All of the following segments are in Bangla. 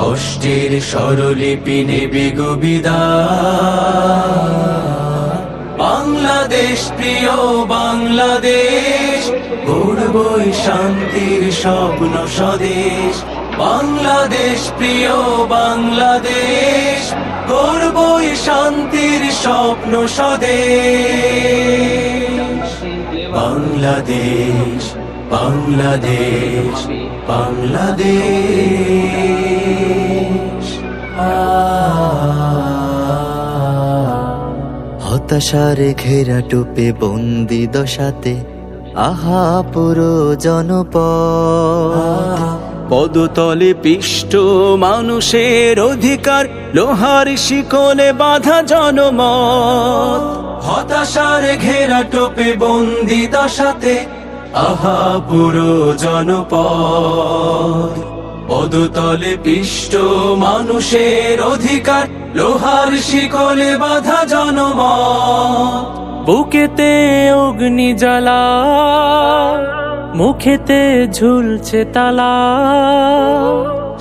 কষ্টের স্বরলিপি নেবে গবিদায় বাংলাদেশ, প্রিয় বাংলাদেশ গড়বই শান্তির স্বপ্ন স্বদেশ। বাংলাদেশ, প্রিয় বাংলাদেশ গড়বই শান্তির স্বপ্ন স্বদেশ। বাংলাদেশ বাংলাদেশ বাংলাদেশ। হতাশার ঘেরা টুপে বন্দি দশাতে আহা পুরো জনপদ। পদতলে পিষ্ট মানুষের অধিকার লোহার শিকলে বাধা জনমত। হতাশার ঘেরা টোপে বন্দি দশাতে, আহা পুরো জনপদ। পদতলে পিষ্ট মানুষের অধিকার, লোহার শিকলে বাধা জনমত। বুকেতে অগ্নি জ্বালা, মুখেতে ঝুলছে তালা।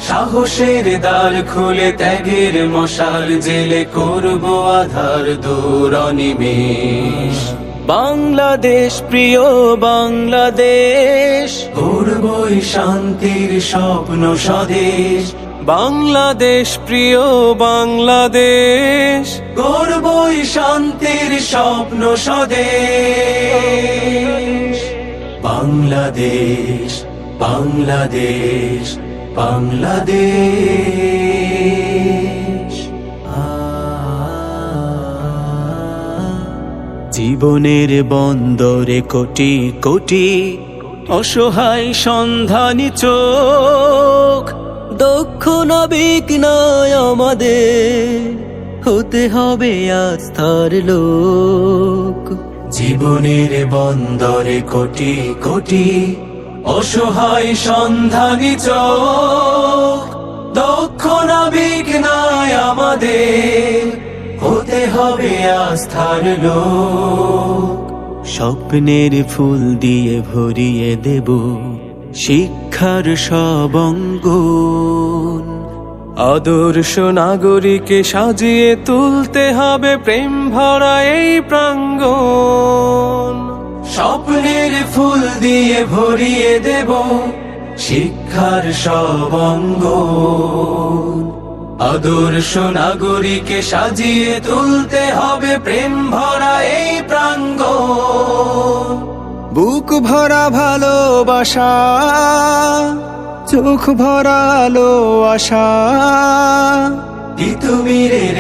সাহসের দ্বার খুলে ত্যাগের মশাল জেলে করব আধার দূর অনিমেষ। বাংলাদেশ, প্রিয় বাংলাদেশ, করবই শান্তির স্বপ্ন স্বদেশ। বাংলাদেশ, প্রিয় বাংলাদেশ, করবই শান্তির স্বপ্ন স্বদেশ। বাংলাদেশ বাংলাদেশ। বাংলাদেশ। জীবনের বন্দরে কোটি কোটি অসহায় সন্ধানী চোখ দক্ষ নাবিক নয় আমাদের হতে হবে আস্থার লোক। জীবনের বন্দরে কোটি কোটি অসহায় সন্ধানী চোখ, দক্ষ নাবিক নয় আমাদের। হতে হবে আস্থার লোক। স্বপ্নের ফুল দিয়ে ভরিয়ে দেব শিক্ষার সব অঙ্গন আদর্শ নাগরিকে সাজিয়ে তুলতে হবে প্রেম ভরা এই প্রাঙ্গণ। স্বপ্নের ফুল দিয়ে ভরিয়ে দেব শিক্ষার সব অঙ্গন আদর্শ নাগরিকে সাজিয়ে তুলতে হবে প্রেম ভরা এই প্রাঙ্গ। বুক ভরা ভালোবাসা, চোখ ভরা আলো আশা। তিতুমিরের